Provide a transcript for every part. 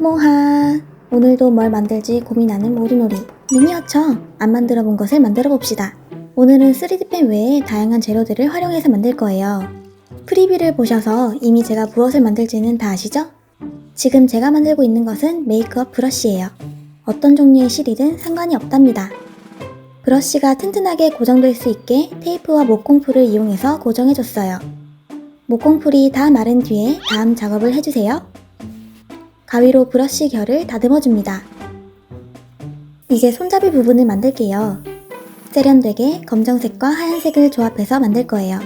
모하. 오늘도 뭘 만들지 고민하는 모두놀이. 미니어처. 안 만들어 본 것을 만들어 봅시다. 오늘은 3D펜 외에 다양한 재료들을 활용해서 만들 거예요. 프리뷰를 보셔서 이미 제가 무엇을 만들지는 다 아시죠? 지금 제가 만들고 있는 것은 메이크업 브러쉬예요. 어떤 종류의 실이든 상관이 없답니다. 브러쉬가 튼튼하게 고정될 수 있게 테이프와 목공풀을 이용해서 고정해줬어요. 목공풀이 다 마른 뒤에 다음 작업을 해주세요 가위로 브러쉬 결을 다듬어줍니다. 이제 손잡이 부분을 만들게요. 세련되게 검정색과 하얀색을 조합해서 만들 거예요.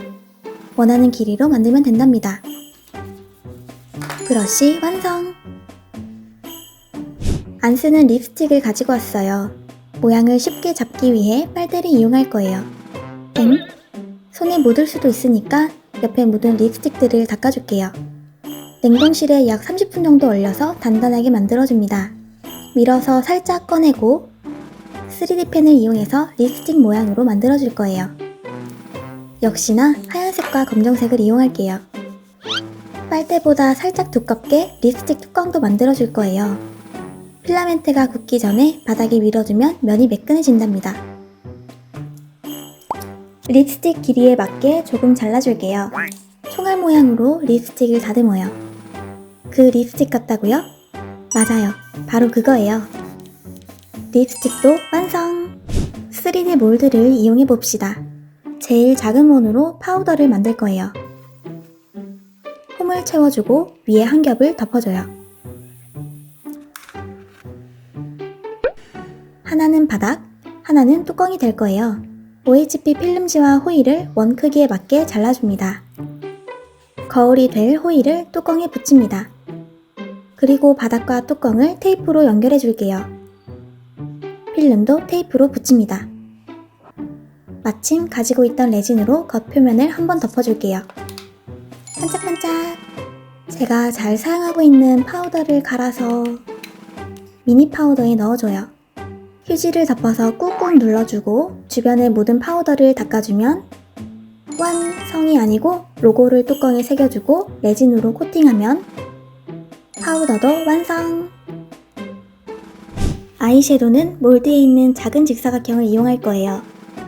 원하는 길이로 만들면 된답니다. 브러쉬 완성! 안 쓰는 립스틱을 가지고 왔어요. 모양을 쉽게 잡기 위해 빨대를 이용할 거예요. 엥? 손에 묻을 수도 있으니까 옆에 묻은 립스틱들을 닦아줄게요. 냉동실에 약 30분 정도 얼려서 단단하게 만들어줍니다. 밀어서 살짝 꺼내고 3D펜을 이용해서 립스틱 모양으로 만들어줄 거예요. 역시나 하얀색과 검정색을 이용할게요. 빨대보다 살짝 두껍게 립스틱 뚜껑도 만들어줄 거예요. 필라멘트가 굳기 전에 바닥에 밀어주면 면이 매끈해진답니다. 립스틱 길이에 맞게 조금 잘라줄게요. 총알 모양으로 립스틱을 다듬어요. 그 립스틱 같다고요? 맞아요. 바로 그거예요. 립스틱도 완성! 3D 몰드를 이용해 봅시다. 제일 작은 원으로 파우더를 만들 거예요. 홈을 채워주고 위에 한 겹을 덮어줘요. 하나는 바닥, 하나는 뚜껑이 될 거예요. OHP 필름지와 호일을 원 크기에 맞게 잘라줍니다. 거울이 될 호일을 뚜껑에 붙입니다. 그리고 바닥과 뚜껑을 테이프로 연결해 줄게요. 필름도 테이프로 붙입니다. 마침 가지고 있던 레진으로 겉표면을 한번 덮어줄게요. 반짝반짝! 제가 잘 사용하고 있는 파우더를 갈아서 미니 파우더에 넣어줘요. 휴지를 덮어서 꾹꾹 눌러주고 주변에 묻은 파우더를 닦아주면 완성이 아니고 로고를 뚜껑에 새겨주고 레진으로 코팅하면 파우더도 완성! 아이섀도는 몰드에 있는 작은 직사각형을 이용할 거예요.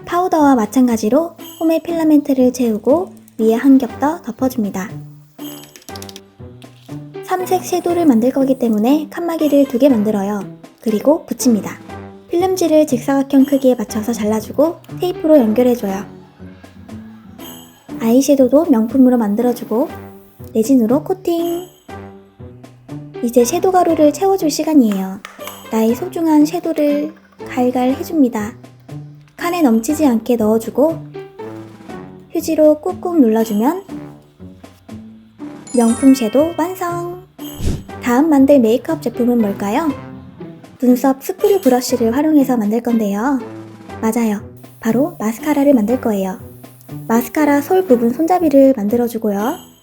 파우더와 마찬가지로 홈에 필라멘트를 채우고 위에 한 겹 더 덮어줍니다. 삼색 섀도를 만들 거기 때문에 칸막이를 두 개 만들어요. 그리고 붙입니다. 필름지를 직사각형 크기에 맞춰서 잘라주고 테이프로 연결해줘요. 아이섀도도 명품으로 만들어주고 레진으로 코팅! 이제 섀도 가루를 채워줄 시간이에요. 나의 소중한 섀도를 갈갈 해줍니다. 칸에 넘치지 않게 넣어주고 휴지로 꾹꾹 눌러주면 명품 섀도 완성! 다음 만들 메이크업 제품은 뭘까요? 눈썹 스프류 브러쉬를 활용해서 만들 건데요. 맞아요. 바로 마스카라를 만들 거예요. 마스카라 솔 부분 손잡이를 만들어주고요.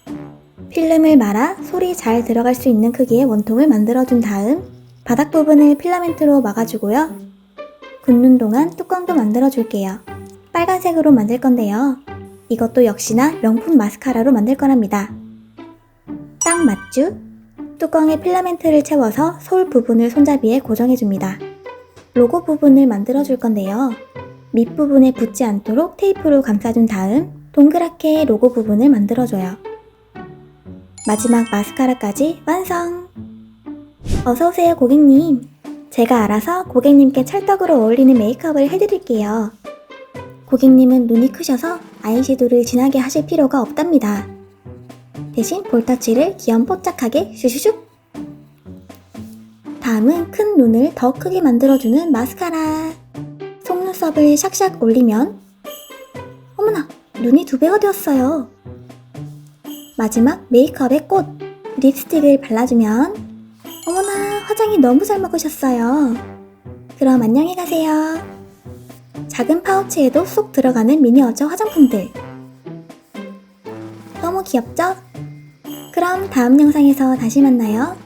필름을 말아 솔이 잘 들어갈 수 있는 크기의 원통을 만들어준 다음 바닥 부분을 필라멘트로 막아주고요. 굳는 동안 뚜껑도 만들어줄게요. 빨간색으로 만들 건데요. 이것도 역시나 명품 마스카라로 만들 거랍니다. 딱 맞죠? 뚜껑에 필라멘트를 채워서 솔 부분을 손잡이에 고정해줍니다. 로고 부분을 만들어줄 건데요. 밑부분에 붙지 않도록 테이프로 감싸준 다음 동그랗게 로고 부분을 만들어줘요. 마지막 마스카라까지 완성! 어서오세요, 고객님. 제가 알아서 고객님께 찰떡으로 어울리는 메이크업을 해드릴게요. 고객님은 눈이 크셔서 아이섀도를 진하게 하실 필요가 없답니다. 대신 볼터치를 귀염뽀짝하게 슈슈슉! 다음은 큰 눈을 더 크게 만들어주는 마스카라. 속눈썹을 샥샥 올리면 어머나 눈이 두 배가 되었어요. 마지막 메이크업의 꽃 립스틱을 발라주면 어머나 화장이 너무 잘 먹으셨어요. 그럼 안녕히 가세요. 작은 파우치에도 쏙 들어가는 미니어처 화장품들. 너무 귀엽죠? 그럼 다음 영상에서 다시 만나요.